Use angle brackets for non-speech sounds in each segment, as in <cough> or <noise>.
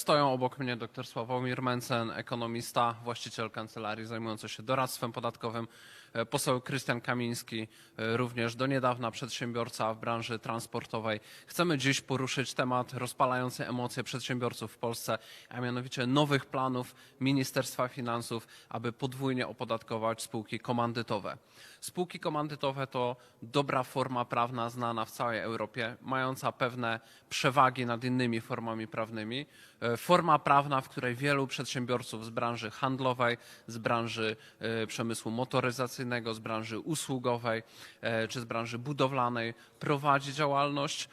Stoją obok mnie dr Sławomir Mencen, ekonomista, właściciel kancelarii zajmujący się doradztwem podatkowym, poseł Krystian Kamiński, e, również do niedawna przedsiębiorca w branży transportowej. Chcemy dziś poruszyć temat rozpalający emocje przedsiębiorców w Polsce, a mianowicie nowych planów Ministerstwa Finansów, aby podwójnie opodatkować spółki komandytowe. Spółki komandytowe to dobra forma prawna znana w całej Europie, mająca pewne przewagi nad innymi formami prawnymi. E, Forma prawna, w której wielu przedsiębiorców z branży handlowej, z branży e, przemysłu motoryzacyjnego, z branży usługowej e, czy z branży budowlanej prowadzi działalność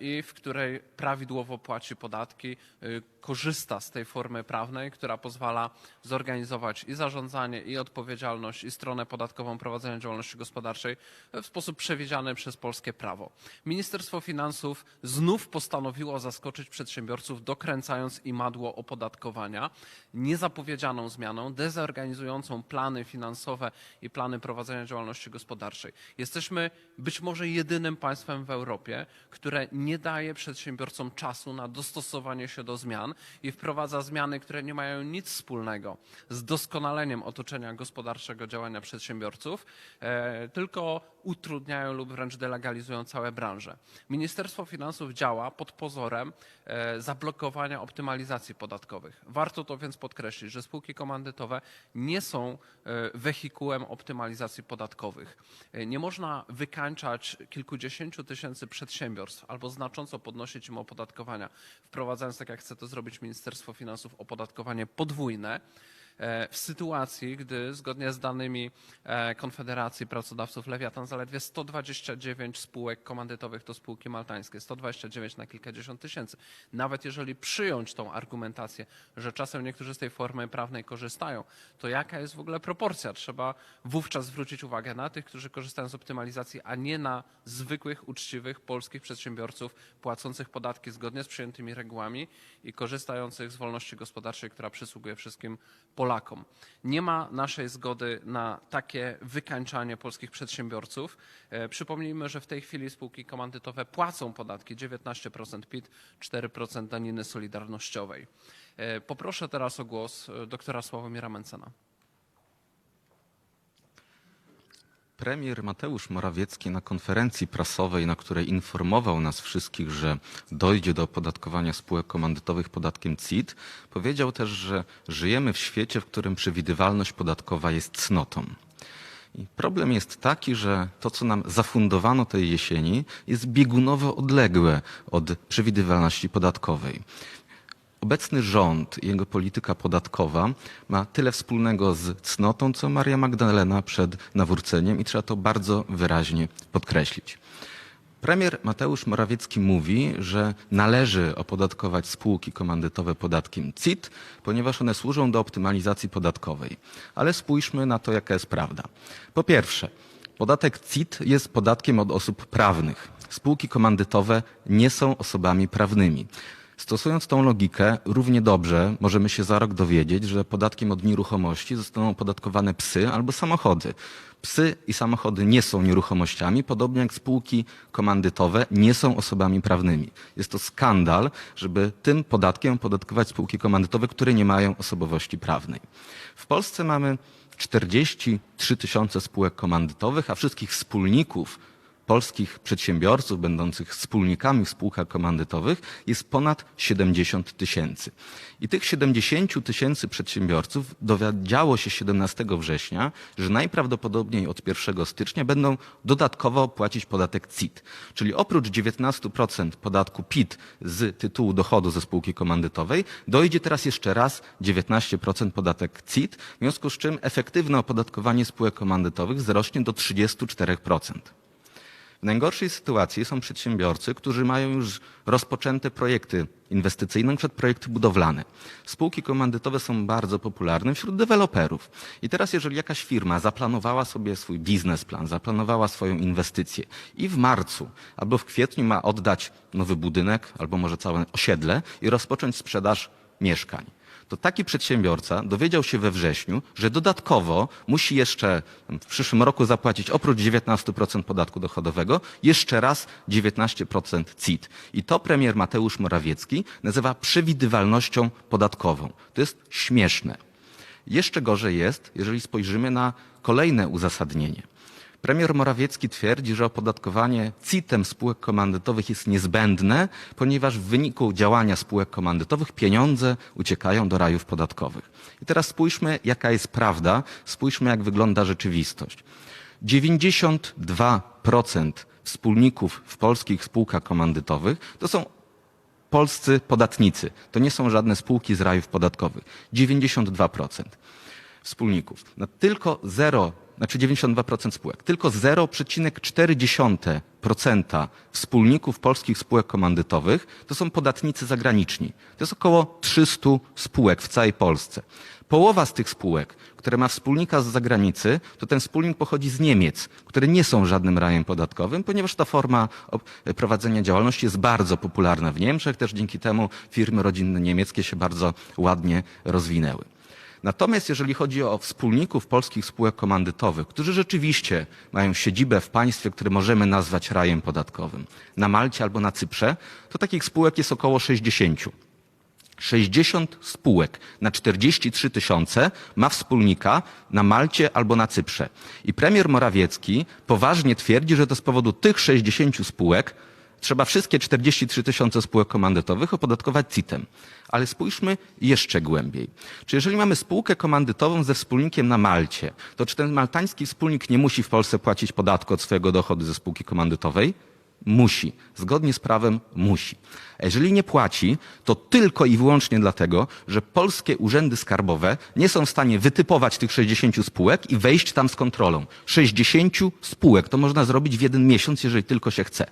i w której prawidłowo płaci podatki, e, korzysta z tej formy prawnej, która pozwala zorganizować i zarządzanie, i odpowiedzialność, i stronę podatkową prowadzenia działalności gospodarczej w sposób przewidziany przez polskie prawo. Ministerstwo Finansów znów postanowiło zaskoczyć przedsiębiorców, dokręcając imadło opodatkowania niezapowiedzianą zmianą, dezorganizującą plany finansowe i plany prowadzenia działalności gospodarczej. Jesteśmy być może jedynym państwem w Europie, które nie daje przedsiębiorcom czasu na dostosowanie się do zmian i wprowadza zmiany, które nie mają nic wspólnego z doskonaleniem otoczenia gospodarczego działania przedsiębiorców, e, tylko utrudniają lub wręcz delegalizują całe branże. Ministerstwo Finansów działa pod pozorem e, zablokowania optymalizacji podatkowych. Warto to więc podkreślić, że spółki komandytowe nie są e, wehikułem optymalizacji podatkowych. Nie można wykańczać kilkudziesięciu tysięcy przedsiębiorstw albo znacząco podnosić im opodatkowania, wprowadzając, tak jak chce to zrobić Ministerstwo Finansów, opodatkowanie podwójne w sytuacji, gdy zgodnie z danymi e, Konfederacji Pracodawców Lewiatan zaledwie 129 spółek komandytowych to spółki maltańskie, 129 na kilkadziesiąt tysięcy. Nawet jeżeli przyjąć tą argumentację, że czasem niektórzy z tej formy prawnej korzystają, to jaka jest w ogóle proporcja? Trzeba wówczas zwrócić uwagę na tych, którzy korzystają z optymalizacji, a nie na zwykłych, uczciwych polskich przedsiębiorców płacących podatki zgodnie z przyjętymi regułami i korzystających z wolności gospodarczej, która przysługuje wszystkim Polakom. Nie ma naszej zgody na takie wykańczanie polskich przedsiębiorców. E, Przypomnijmy, że w tej chwili spółki komandytowe płacą podatki 19% PIT, 4% daniny solidarnościowej. E, Poproszę teraz o głos e, doktora Sławomira Mencena. Premier Mateusz Morawiecki na konferencji prasowej, na której informował nas wszystkich, że dojdzie do opodatkowania spółek komandytowych podatkiem CIT, powiedział też, że żyjemy w świecie, w którym przewidywalność podatkowa jest cnotą. I problem jest taki, że to, co nam zafundowano tej jesieni, jest biegunowo odległe od przewidywalności podatkowej. Obecny rząd i jego polityka podatkowa ma tyle wspólnego z cnotą, co Maria Magdalena przed nawróceniem i trzeba to bardzo wyraźnie podkreślić. Premier Mateusz Morawiecki mówi, że należy opodatkować spółki komandytowe podatkiem CIT, ponieważ one służą do optymalizacji podatkowej. Ale spójrzmy na to, jaka jest prawda. Po pierwsze, podatek CIT jest podatkiem od osób prawnych. Spółki komandytowe nie są osobami prawnymi. Stosując tą logikę, równie dobrze możemy się za rok dowiedzieć, że podatkiem od nieruchomości zostaną opodatkowane psy albo samochody. Psy i samochody nie są nieruchomościami, podobnie jak spółki komandytowe nie są osobami prawnymi. Jest to skandal, żeby tym podatkiem opodatkować spółki komandytowe, które nie mają osobowości prawnej. W Polsce mamy 43 tysiące spółek komandytowych, a wszystkich wspólników polskich przedsiębiorców będących wspólnikami w spółkach komandytowych jest ponad 70 tysięcy. I tych 70 tysięcy przedsiębiorców dowiedziało się 17 września, że najprawdopodobniej od 1 stycznia będą dodatkowo płacić podatek CIT. Czyli oprócz 19% podatku PIT z tytułu dochodu ze spółki komandytowej, dojdzie teraz jeszcze raz 19% podatek CIT, w związku z czym efektywne opodatkowanie spółek komandytowych wzrośnie do 34%. W najgorszej sytuacji są przedsiębiorcy, którzy mają już rozpoczęte projekty inwestycyjne, przed projekty budowlane. Spółki komandytowe są bardzo popularne wśród deweloperów. I teraz, jeżeli jakaś firma zaplanowała sobie swój biznesplan, zaplanowała swoją inwestycję i w marcu albo w kwietniu ma oddać nowy budynek, albo może całe osiedle i rozpocząć sprzedaż mieszkań to taki przedsiębiorca dowiedział się we wrześniu, że dodatkowo musi jeszcze w przyszłym roku zapłacić oprócz 19% podatku dochodowego jeszcze raz 19% CIT. I to premier Mateusz Morawiecki nazywa przewidywalnością podatkową. To jest śmieszne. Jeszcze gorzej jest, jeżeli spojrzymy na kolejne uzasadnienie. Premier Morawiecki twierdzi, że opodatkowanie CIT-em spółek komandytowych jest niezbędne, ponieważ w wyniku działania spółek komandytowych pieniądze uciekają do rajów podatkowych. I teraz spójrzmy, jaka jest prawda, spójrzmy, jak wygląda rzeczywistość. 92% wspólników w polskich spółkach komandytowych to są polscy podatnicy. To nie są żadne spółki z rajów podatkowych. 92% wspólników. No tylko 0, znaczy 92% spółek. Tylko 0,4% wspólników polskich spółek komandytowych to są podatnicy zagraniczni. To jest około 300 spółek w całej Polsce. Połowa z tych spółek, które ma wspólnika z zagranicy, to ten wspólnik pochodzi z Niemiec, które nie są żadnym rajem podatkowym, ponieważ ta forma prowadzenia działalności jest bardzo popularna w Niemczech. Też dzięki temu firmy rodzinne niemieckie się bardzo ładnie rozwinęły. Natomiast jeżeli chodzi o wspólników polskich spółek komandytowych, którzy rzeczywiście mają siedzibę w państwie, które możemy nazwać rajem podatkowym, na Malcie albo na Cyprze, to takich spółek jest około 60. 60 spółek na 43 tysiące ma wspólnika na Malcie albo na Cyprze. I premier Morawiecki poważnie twierdzi, że to z powodu tych 60 spółek trzeba wszystkie 43 tysiące spółek komandytowych opodatkować CIT-em. Ale spójrzmy jeszcze głębiej. Czy jeżeli mamy spółkę komandytową ze wspólnikiem na Malcie, to czy ten maltański wspólnik nie musi w Polsce płacić podatku od swojego dochodu ze spółki komandytowej? Musi. Zgodnie z prawem musi. A jeżeli nie płaci, to tylko i wyłącznie dlatego, że polskie urzędy skarbowe nie są w stanie wytypować tych 60 spółek i wejść tam z kontrolą. 60 spółek to można zrobić w jeden miesiąc, jeżeli tylko się chce.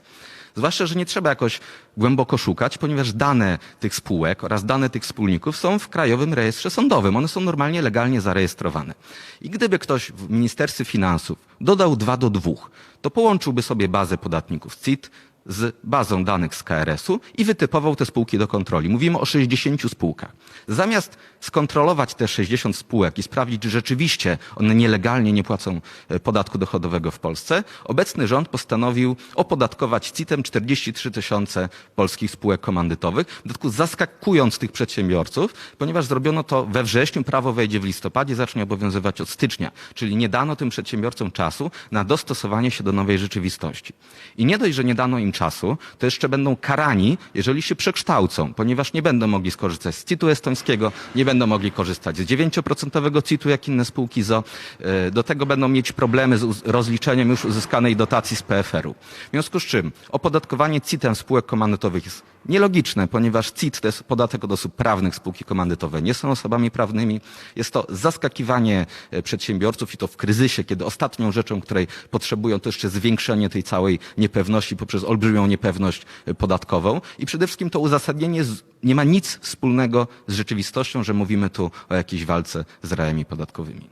Zwłaszcza, że nie trzeba jakoś głęboko szukać, ponieważ dane tych spółek oraz dane tych wspólników są w Krajowym Rejestrze Sądowym. One są normalnie legalnie zarejestrowane. I gdyby ktoś w Ministerstwie Finansów dodał dwa do dwóch, to połączyłby sobie bazę podatników CIT z bazą danych z KRS-u i wytypował te spółki do kontroli. Mówimy o 60 spółkach. Zamiast skontrolować te 60 spółek i sprawdzić, czy rzeczywiście one nielegalnie nie płacą e, podatku dochodowego w Polsce, obecny rząd postanowił opodatkować CIT-em 43 tysiące polskich spółek komandytowych, w dodatku zaskakując tych przedsiębiorców, ponieważ zrobiono to we wrześniu, prawo wejdzie w listopadzie, zacznie obowiązywać od stycznia, czyli nie dano tym przedsiębiorcom czasu na dostosowanie się do nowej rzeczywistości. I nie dość, że nie dano im czasu, to jeszcze będą karani, jeżeli się przekształcą, ponieważ nie będą mogli skorzystać z CIT-u estońskiego, nie będą mogli korzystać z 9% CIT-u, jak inne spółki ZO. E, Do tego będą mieć problemy z rozliczeniem już uzyskanej dotacji z PFR-u. W związku z czym opodatkowanie CIT-em spółek komandytowych jest nielogiczne, ponieważ CIT to jest podatek od osób prawnych, spółki komandytowe nie są osobami prawnymi. Jest to zaskakiwanie e, przedsiębiorców i to w kryzysie, kiedy ostatnią rzeczą, której potrzebują, to jeszcze zwiększenie tej całej niepewności poprzez olbrzymią niepewność podatkową. I przede wszystkim to uzasadnienie nie ma nic wspólnego z rzeczywistością, że mówimy tu o jakiejś walce z rajami podatkowymi.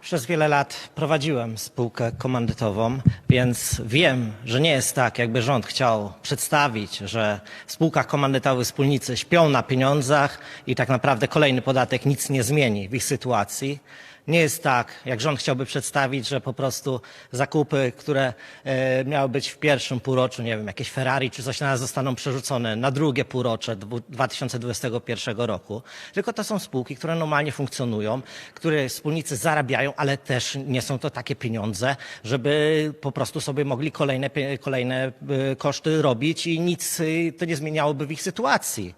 Przez wiele lat prowadziłem spółkę komandytową, więc wiem, że nie jest tak, jakby rząd chciał przedstawić, że w spółkach komandytowych wspólnicy śpią na pieniądzach i tak naprawdę kolejny podatek nic nie zmieni w ich sytuacji. Nie jest tak, jak rząd chciałby przedstawić, że po prostu zakupy, które e, miały być w pierwszym półroczu, nie wiem, jakieś Ferrari czy coś na nas zostaną przerzucone na drugie półrocze dwu- 2021 roku. Tylko to są spółki, które normalnie funkcjonują, które wspólnicy zarabiają, ale też nie są to takie pieniądze, żeby po prostu sobie mogli kolejne, kolejne e, koszty robić i nic e, to nie zmieniałoby w ich sytuacji.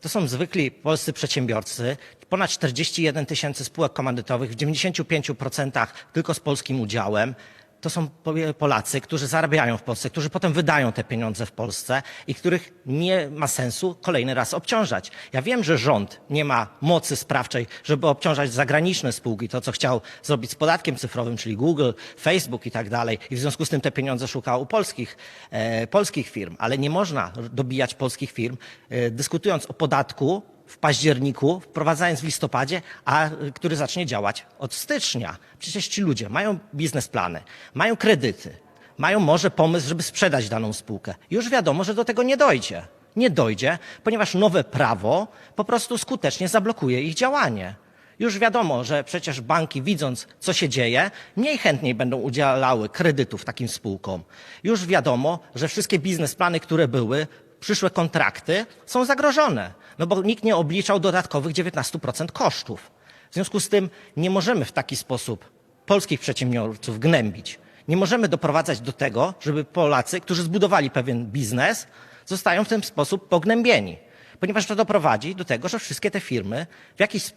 To są zwykli polscy przedsiębiorcy, ponad 41 tysięcy spółek komandytowych, w 95% tylko z polskim udziałem. To są Po- Polacy, którzy zarabiają w Polsce, którzy potem wydają te pieniądze w Polsce i których nie ma sensu kolejny raz obciążać. Ja wiem, że rząd nie ma mocy sprawczej, żeby obciążać zagraniczne spółki, to co chciał zrobić z podatkiem cyfrowym, czyli Google, Facebook i tak dalej. I w związku z tym te pieniądze szukał u polskich, e, polskich firm. Ale nie można dobijać polskich firm, e, dyskutując o podatku w październiku, wprowadzając w listopadzie, a y, który zacznie działać od stycznia. Przecież ci ludzie mają biznesplany, mają kredyty, mają może pomysł, żeby sprzedać daną spółkę. Już wiadomo, że do tego nie dojdzie. nie dojdzie, ponieważ nowe prawo po prostu skutecznie zablokuje ich działanie. Już wiadomo, że przecież banki, widząc, co się dzieje, mniej chętniej będą udzielały kredytów takim spółkom. Już wiadomo, że wszystkie biznesplany, które były, przyszłe kontrakty są zagrożone, no bo nikt nie obliczał dodatkowych 19% kosztów. W związku z tym nie możemy w taki sposób polskich przedsiębiorców gnębić. Nie możemy doprowadzać do tego, żeby Polacy, którzy zbudowali pewien biznes, zostają w ten sposób pognębieni. Ponieważ to doprowadzi do tego, że wszystkie te firmy w jakiejś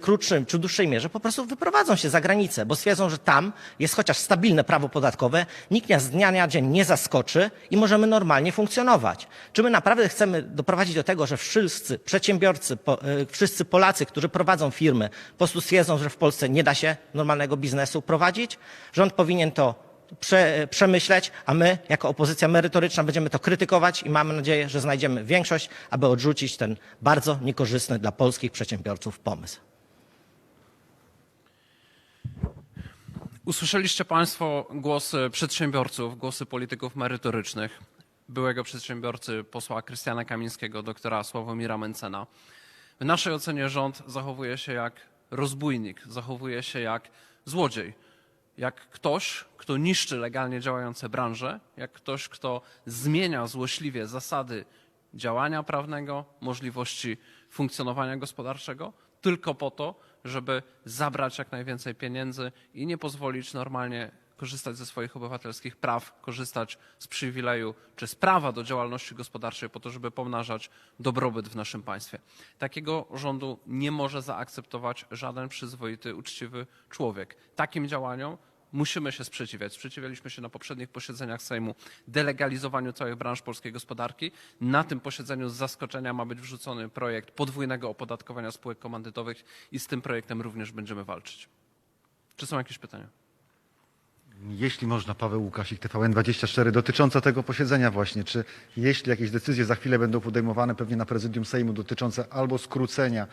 krótszym czy dłuższej mierze po prostu wyprowadzą się za granicę, bo stwierdzą, że tam jest chociaż stabilne prawo podatkowe, nikt nas z dnia na dzień nie zaskoczy i możemy normalnie funkcjonować. Czy my naprawdę chcemy doprowadzić do tego, że wszyscy przedsiębiorcy, e, wszyscy Polacy, którzy prowadzą firmy, po prostu stwierdzą, że w Polsce nie da się normalnego biznesu prowadzić? Rząd powinien to prze, przemyśleć, a my, jako opozycja merytoryczna, będziemy to krytykować i mamy nadzieję, że znajdziemy większość, aby odrzucić ten bardzo niekorzystny dla polskich przedsiębiorców pomysł. Usłyszeliście Państwo głosy przedsiębiorców, głosy polityków merytorycznych, byłego przedsiębiorcy posła Krystiana Kamińskiego, doktora Sławomira Mencena. W naszej ocenie rząd zachowuje się jak rozbójnik, zachowuje się jak złodziej, jak ktoś, kto niszczy legalnie działające branże, jak ktoś, kto zmienia złośliwie zasady działania prawnego, możliwości funkcjonowania gospodarczego, tylko po to, żeby zabrać jak najwięcej pieniędzy i nie pozwolić normalnie korzystać ze swoich obywatelskich praw, korzystać z przywileju czy z prawa do działalności gospodarczej po to, żeby pomnażać dobrobyt w naszym państwie. Takiego rządu nie może zaakceptować żaden przyzwoity, uczciwy człowiek. Takim działaniom musimy się sprzeciwiać. Sprzeciwialiśmy się na poprzednich posiedzeniach Sejmu delegalizowaniu całych branż polskiej gospodarki. Na tym posiedzeniu z zaskoczenia ma być wrzucony projekt podwójnego opodatkowania spółek komandytowych i z tym projektem również będziemy walczyć. Czy są jakieś pytania? Jeśli można, Paweł Łukasik, TVN24, dotycząca tego posiedzenia właśnie. Czy jeśli jakieś decyzje za chwilę będą podejmowane pewnie na prezydium Sejmu dotyczące albo skrócenia,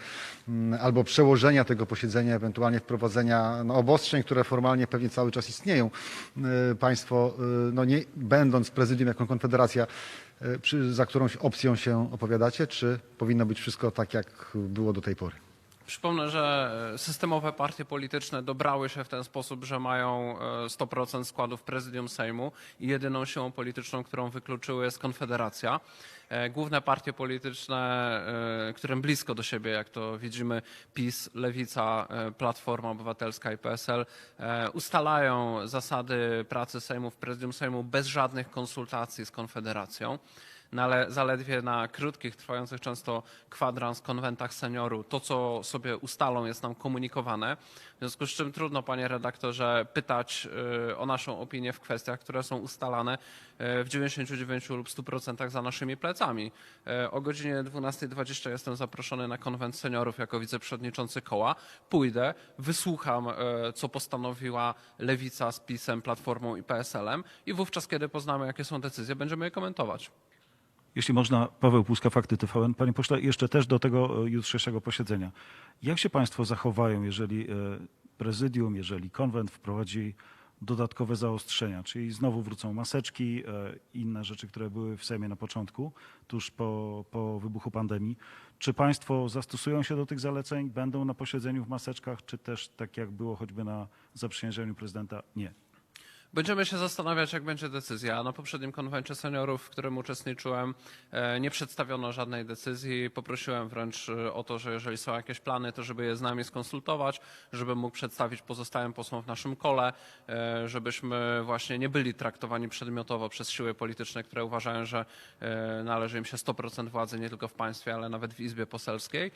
mm, albo przełożenia tego posiedzenia, ewentualnie wprowadzenia no, obostrzeń, które formalnie pewnie cały czas istnieją, y, państwo, y, no nie będąc prezydium jako Konfederacja, y, przy, za którąś opcją się opowiadacie, czy powinno być wszystko tak, jak było do tej pory? Przypomnę, że e, systemowe partie polityczne dobrały się w ten sposób, że mają e, 100% składów prezydium Sejmu i jedyną siłą polityczną, którą wykluczyły jest Konfederacja. E, Główne partie polityczne, e, którym blisko do siebie, jak to widzimy, PiS, Lewica, e, Platforma Obywatelska i PSL, e, ustalają zasady pracy Sejmu w prezydium Sejmu bez żadnych konsultacji z Konfederacją no ale zaledwie na krótkich, trwających często kwadrans konwentach seniorów, to co sobie ustalą jest nam komunikowane. W związku z czym trudno, panie redaktorze, pytać y, o naszą opinię w kwestiach, które są ustalane y, w 99 lub 100% za naszymi plecami. Y, O godzinie 12.20 jestem zaproszony na konwent seniorów jako wiceprzewodniczący koła. Pójdę, wysłucham, co postanowiła Lewica z PiSem, Platformą i PSL-em i wówczas, kiedy poznamy, jakie są decyzje, będziemy je komentować. Jeśli można, Paweł Puska, Fakty TVN. Panie pośle, jeszcze też do tego e, jutrzejszego posiedzenia. Jak się państwo zachowają, jeżeli e, prezydium, jeżeli konwent wprowadzi dodatkowe zaostrzenia, czyli znowu wrócą maseczki, e, inne rzeczy, które były w Sejmie na początku, tuż po, po wybuchu pandemii. Czy państwo zastosują się do tych zaleceń, będą na posiedzeniu w maseczkach, czy też tak jak było choćby na zaprzysiężeniu prezydenta, nie? Będziemy się zastanawiać, jak będzie decyzja. Na poprzednim konwencie seniorów, w którym uczestniczyłem, e, nie przedstawiono żadnej decyzji. Poprosiłem wręcz e, o to, że jeżeli są jakieś plany, to żeby je z nami skonsultować, żebym mógł przedstawić pozostałym posłom w naszym kole, e, żebyśmy właśnie nie byli traktowani przedmiotowo przez siły polityczne, które uważają, że należy im się 100% władzy nie tylko w państwie, ale nawet w Izbie Poselskiej.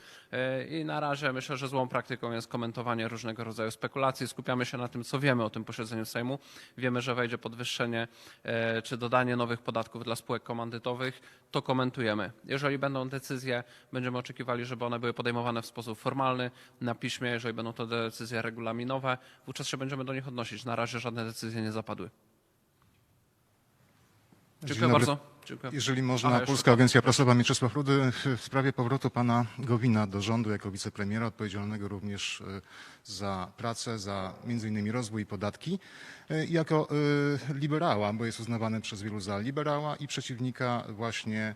I na razie myślę, że złą praktyką jest komentowanie różnego rodzaju spekulacji. Skupiamy się na tym, co wiemy o tym posiedzeniu Sejmu. Wiemy, że wejdzie podwyższenie e, czy dodanie nowych podatków dla spółek komandytowych. To komentujemy. Jeżeli będą decyzje, będziemy oczekiwali, żeby one były podejmowane w sposób formalny, na piśmie. Jeżeli będą to decyzje regulaminowe, wówczas się będziemy do nich odnosić. Na razie żadne decyzje nie zapadły. Dziękuję bardzo. Dziękuję. Jeżeli można, A, Polska Agencja Prasowa Mieczysław Rudy w sprawie powrotu pana Gowina do rządu jako wicepremiera odpowiedzialnego również e, za pracę, za między innymi rozwój i podatki. E, Jako e, liberała, bo jest uznawany przez wielu za liberała i przeciwnika właśnie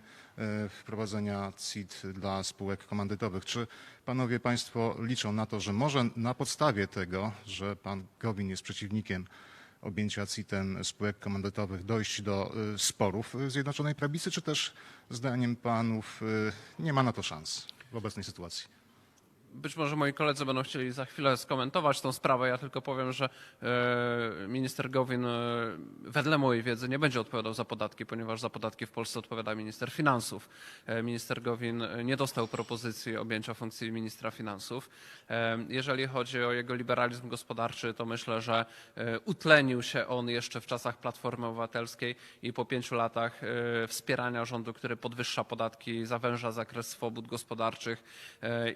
wprowadzenia CIT dla spółek komandytowych. Czy panowie państwo liczą na to, że może na podstawie tego, że pan Gowin jest przeciwnikiem objęcia CIT-em spółek komandytowych dojść do y, sporów Zjednoczonej Prawicy, czy też zdaniem panów y, nie ma na to szans w obecnej sytuacji? Być może moi koledzy będą chcieli za chwilę skomentować tą sprawę. Ja tylko powiem, że e, minister Gowin e, wedle mojej wiedzy nie będzie odpowiadał za podatki, ponieważ za podatki w Polsce odpowiada minister finansów. E, minister Gowin nie dostał propozycji objęcia funkcji ministra finansów. Jeżeli chodzi o jego liberalizm gospodarczy, to myślę, że utlenił się on jeszcze w czasach Platformy Obywatelskiej i po pięciu latach wspierania rządu, który podwyższa podatki, zawęża zakres swobód gospodarczych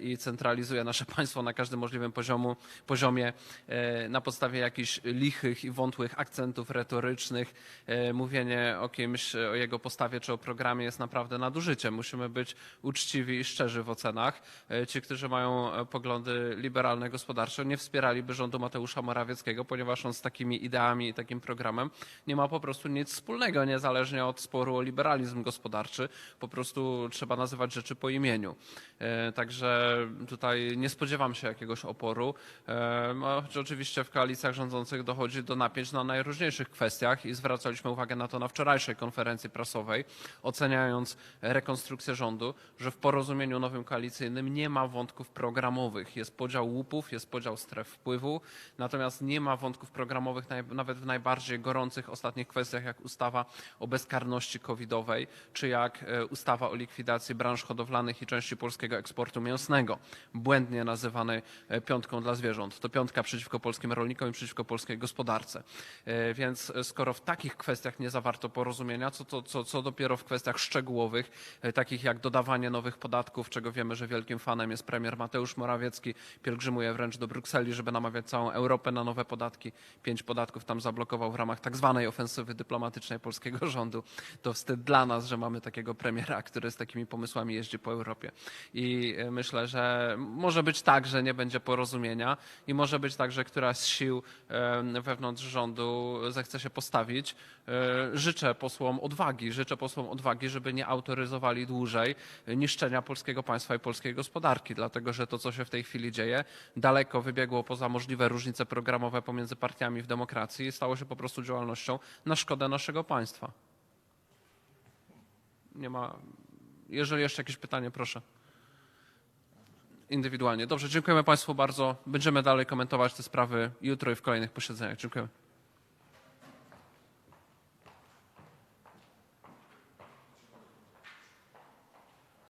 i centralizuje nasze <laughs> państwo na każdym możliwym poziomu, poziomie e, na podstawie jakichś lichych i wątłych akcentów retorycznych. E, Mówienie o kimś, o jego postawie czy o programie jest naprawdę nadużyciem. Musimy być uczciwi i szczerzy w ocenach. E, Ci, którzy mają e, poglądy liberalne gospodarcze, nie wspieraliby rządu Mateusza Morawieckiego, ponieważ on z takimi ideami i takim programem nie ma po prostu nic wspólnego, niezależnie od sporu o liberalizm gospodarczy. Po prostu trzeba nazywać rzeczy po imieniu. E, Także tutaj nie spodziewam się jakiegoś oporu. Oczywiście w koalicjach rządzących dochodzi do napięć na najróżniejszych kwestiach i zwracaliśmy uwagę na to na wczorajszej konferencji prasowej, oceniając rekonstrukcję rządu, że w porozumieniu nowym koalicyjnym nie ma wątków programowych. Jest podział łupów, jest podział stref wpływu, natomiast nie ma wątków programowych nawet w najbardziej gorących ostatnich kwestiach, jak ustawa o bezkarności covidowej, czy jak e, ustawa o likwidacji branż hodowlanych i części polskiego eksportu mięsnego, błędnie nazywanej e, piątką dla zwierząt. To piątka przeciwko polskim rolnikom i przeciwko polskiej gospodarce. E, Więc e, skoro w takich kwestiach nie zawarto porozumienia, co, to, co, co dopiero w kwestiach szczegółowych, takich jak dodawanie nowych podatków, czego wiemy, że wielkim fanem jest premier Mateusz Morawiecki, pielgrzymuje wręcz do Brukseli, żeby namawiać całą Europę na nowe podatki. Pięć podatków tam zablokował w ramach tak zwanej ofensywy dyplomatycznej polskiego rządu. To wstyd dla nas, że mamy takiego premiera, który z takimi pomysłami jeździ po Europie. I myślę, że może być tak, że nie będzie porozumienia i może być tak, że któraś z sił wewnątrz rządu zechce się postawić. E, Życzę posłom odwagi, życzę posłom odwagi, żeby nie autoryzowali dłużej niszczenia polskiego państwa i polskiej gospodarki, dlatego że to, co się w tej chwili dzieje, daleko wybiegło poza możliwe różnice programowe pomiędzy partiami w demokracji i stało się po prostu działalnością na szkodę naszego państwa. Nie ma. Jeżeli jeszcze jakieś pytanie, proszę. Indywidualnie. Dobrze, dziękujemy Państwu bardzo. Będziemy dalej komentować te sprawy jutro i w kolejnych posiedzeniach. Dziękujemy.